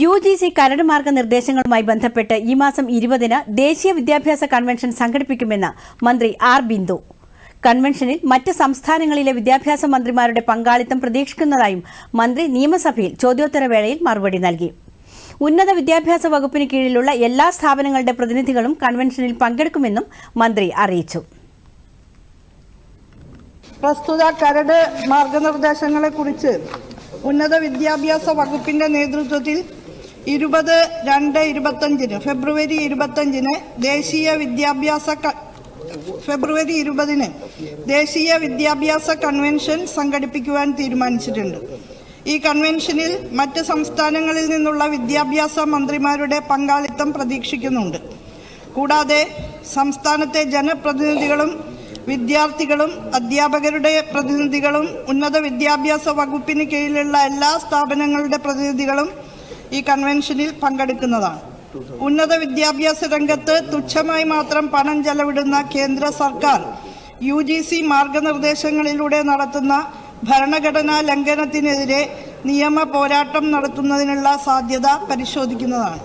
U G C കരട് മാർഗനിർദ്ദേശങ്ങളുമായി ബന്ധപ്പെട്ട് ഈ മാസം ഇരുപതിന് ദേശീയ വിദ്യാഭ്യാസ കൺവെൻഷൻ സംഘടിപ്പിക്കുമെന്ന് മന്ത്രി ആർ ബിന്ദു. കൺവെൻഷനിൽ മറ്റ് സംസ്ഥാനങ്ങളിലെ വിദ്യാഭ്യാസ മന്ത്രിമാരുടെ പങ്കാളിത്തം പ്രതീക്ഷിക്കുന്നതായും മന്ത്രി നിയമസഭയിൽ ചോദ്യോത്തരവേളയിൽ മറുപടി നൽകി. ഉന്നത വിദ്യാഭ്യാസ വകുപ്പിന് കീഴിലുള്ള എല്ലാ സ്ഥാപനങ്ങളുടെ പ്രതിനിധികളും കൺവെൻഷനിൽ പങ്കെടുക്കുമെന്നും മന്ത്രി അറിയിച്ചു. പ്രസ്തുത കരട് മാർഗനിർദ്ദേശങ്ങളെക്കുറിച്ച് ഉന്നത വിദ്യാഭ്യാസ വകുപ്പിന്റെ നേതൃത്വത്തിൽ ഇരുപത് രണ്ട് ഇരുപത്തഞ്ചിന് ഫെബ്രുവരി ഇരുപത്തഞ്ചിന് ദേശീയ വിദ്യാഭ്യാസ ഫെബ്രുവരി ഇരുപതിന് ദേശീയ വിദ്യാഭ്യാസ കൺവെൻഷൻ സംഘടിപ്പിക്കുവാൻ തീരുമാനിച്ചിട്ടുണ്ട്. ഈ കൺവെൻഷനിൽ മറ്റ് സംസ്ഥാനങ്ങളിൽ നിന്നുള്ള വിദ്യാഭ്യാസ മന്ത്രിമാരുടെ പങ്കാളിത്തം പ്രതീക്ഷിക്കുന്നുണ്ട്. കൂടാതെ സംസ്ഥാനത്തെ ജനപ്രതിനിധികളും വിദ്യാർത്ഥികളും അധ്യാപകരുടെ പ്രതിനിധികളും ഉന്നത വിദ്യാഭ്യാസ വകുപ്പിന് കീഴിലുള്ള എല്ലാ സ്ഥാപനങ്ങളുടെ പ്രതിനിധികളും ഈ കൺവെൻഷനിൽ പങ്കെടുക്കുന്നതാണ്. ഉന്നത വിദ്യാഭ്യാസ രംഗത്ത് തുച്ഛമായി മാത്രം പണം ചെലവിടുന്ന കേന്ദ്ര സർക്കാർ യു ജി സി മാർഗനിർദ്ദേശങ്ങളിലൂടെ നടത്തുന്ന ഭരണഘടനാ ലംഘനത്തിനെതിരെ നിയമ പോരാട്ടം നടത്തുന്നതിനുള്ള സാധ്യത പരിശോധിക്കുന്നതാണ്.